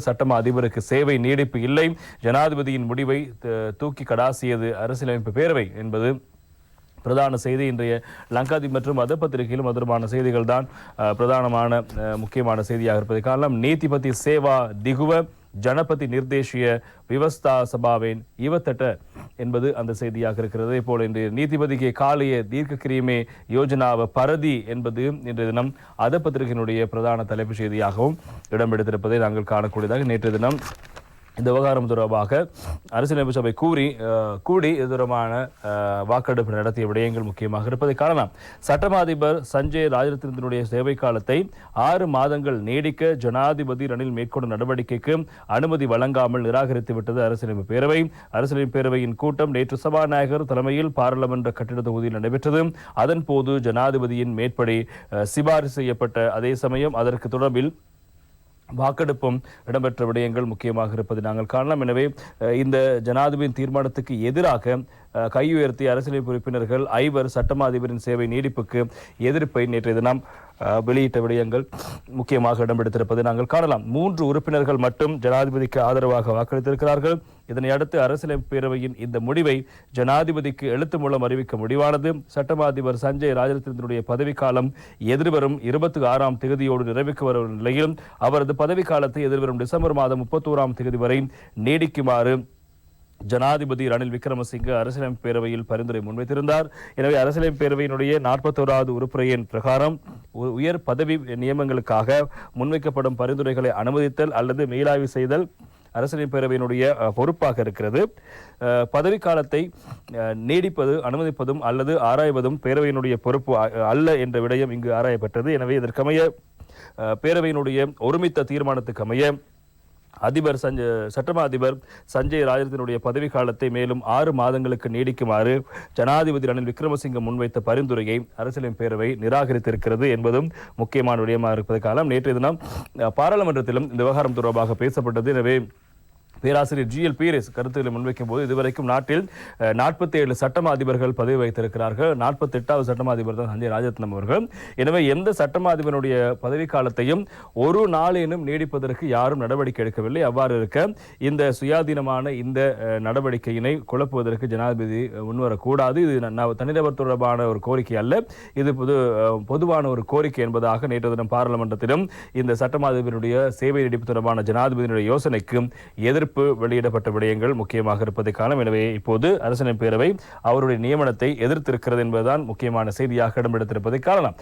சட்டமா அதிபருக்கு சேவை நீடிப்பு இல்லை. ஜனாதிபதியின் முடிவை தூக்கி கடாசியது அரசியலமைப்பு பேரவை என்பது பிரதான செய்தி. இன்றைய லங்காதி மற்றும் மத பத்திரிகையிலும் தொடர்பான செய்திகள் தான் பிரதானமான முக்கியமான செய்தியாக இருப்பதை காரணம் நீதிபதி சேவா திகுவ ஜனபதி நிர்தேசிய விவஸ்தா சபாவின் இவத்தட்ட என்பது அந்த செய்தியாக இருக்கிறது. அதே போல இன்றைய நீதிபதிக்கு காலைய தீர்க்க கிரியமே யோஜனாவ பரதி என்பது இன்றைய தினம் அத பத்திரிகையினுடைய பிரதான தலைப்பு செய்தியாகவும் இடம்பெடுத்திருப்பதை நாங்கள் காணக்கூடியதாக நேற்று தினம் இந்த விவகாரம் தொடர்பாக அரசியலமைப்பு சபை கூறி கூடி இது தொடர்பான வாக்கெடுப்பு நடத்திய விடயங்கள் முக்கியமாக இருப்பதை காணலாம். சட்டமா அதிபர் சஞ்சய் ராஜரத்னத்தினுடைய சேவை காலத்தை ஆறு மாதங்கள் நீடிக்க ஜனாதிபதி ரணில் மேற்கொண்ட நடவடிக்கைக்கு அனுமதி வழங்காமல் நிராகரித்து விட்டது அரசியலமைப்பு பேரவை. அரசியலமைப்பு பேரவையின் கூட்டம் நேற்று சபாநாயகர் தலைமையில் பாராளுமன்ற கட்டிட தொகுதியில் நடைபெற்றது. அதன் போது ஜனாதிபதியின் மேற்படி சிபாரிசு செய்யப்பட்ட அதே சமயம் அதற்கு தொடர்பில் வாக்கெடுப்பும் இடம்பெற்ற விடயங்கள் முக்கியமாக இருப்பதை நாங்கள் காணலாம். எனவே இந்த ஜனாதிபதியின் தீர்மானத்துக்கு எதிராக கை உயர்த்திய அரசியலமைப்பு உறுப்பினர்கள் ஐவர் சட்டமா அதிபரின் சேவை நீடிப்புக்கு எதிர்ப்பை நேற்றைய தினம் வெளியிட்ட விடயங்கள் முக்கியமாக இடம்பெடுத்திருப்பதை நாங்கள் காணலாம். மூன்று உறுப்பினர்கள் மட்டும் ஜனாதிபதிக்கு ஆதரவாக வாக்களித்திருக்கிறார்கள். இதனை அடுத்து அரசியலமைப்பு பேரவையின் இந்த முடிவை ஜனாதிபதிக்கு எழுத்து மூலம் அறிவிக்க முடிவானது. சட்டமா அதிபர் சஞ்சய் ராஜரத்னத்தினுடைய பதவிக்காலம் எதிர்வரும் இருபத்தி ஆறாம் தேதியோடு நிறைவுக்கு வரும் நிலையில் அவரது பதவிக்காலத்தை எதிர்வரும் டிசம்பர் மாதம் முப்பத்தோராம் தேதி வரை நீடிக்குமாறு ஜனாதிபதி ரணில் விக்ரமசிங்க அரசியலமைப்பு பேரவையில் பரிந்துரை முன்வைத்திருந்தார். எனவே அரசியலமைப்பு பேரவையினுடைய நாற்பத்தோராவது உறுப்புரையின் பிரகாரம் உ- உயர் பதவி நியமனங்களுக்காக முன்வைக்கப்படும் பரிந்துரைகளை அனுமதித்தல் அல்லது மேலாய்வு செய்தல் அரசியலமைப்பு பேரவையினுடைய பொறுப்பாக இருக்கிறது. பதவிக்காலத்தை நீடிப்பது அனுமதிப்பதும் அல்லது ஆராய்வதும் பேரவையினுடைய பொறுப்பு அ- அல்ல என்ற விடயம் இங்கு ஆராயப்பட்டது எனவே இதற்கமைய பேரவையினுடைய ஒருமித்த தீர்மானத்துக்கு அமைய அதிபர் சஞ்ச சட்டமா அதிபர் சஞ்சய் ராஜத்தினுடைய பதவிக்காலத்தை மேலும் ஆறு மாதங்களுக்கு நீடிக்குமாறு ஜனாதிபதி ரணில் விக்ரமசிங்க முன்வைத்த பரிந்துரையை அரசியலின் பேரவை நிராகரித்திருக்கிறது என்பதும் முக்கியமான விடயமாக இருப்பது காலம். நேற்றைய தினம் பாராளுமன்றத்திலும் இந்த விவகாரம் தொடர்பாக பேசப்பட்டது. எனவே பேராசிரியர் ஜி எல் பீரிஸ் கருத்துக்களை முன்வைக்கும் போது இதுவரைக்கும் நாட்டில் நாற்பத்தி ஏழு சட்டமா அதிபர்கள் பதவி வைத்திருக்கிறார்கள். நாற்பத்தி எட்டாவது சட்டமா அதிபர் தான் சஞ்சய் ராஜத்னம் அவர்கள். எனவே எந்த சட்டமா அதிபருடைய பதவி காலத்தையும் ஒரு நாளேனும் நீடிப்பதற்கு யாரும் நடவடிக்கை எடுக்கவில்லை. அவ்வாறு இருக்க இந்த சுயாதீனமான இந்த நடவடிக்கையினை குழப்புவதற்கு ஜனாதிபதி முன்வரக்கூடாது. இது ந- தனிநபர் தொடர்பான ஒரு கோரிக்கை அல்ல. இது பொது பொதுவான ஒரு கோரிக்கை என்பதாக நேற்று தினம் பாராளுமன்றத்திலும் இந்த சட்டமா அதிபருடைய சேவை நீடிப்பு தொடர்பான ஜனாதிபதியினுடைய யோசனைக்கு எதிர்ப்பு வெளியிடப்பட்ட விடயங்கள் முக்கியமாக இருப்பதை காணும். எனவே இப்போது அரசின் பேரவை அவருடைய நியமனத்தை எதிர்த்திருக்கிறது என்பதுதான் முக்கியமான செய்தியாக இடம்பெடுத்திருப்பதை காணலாம்.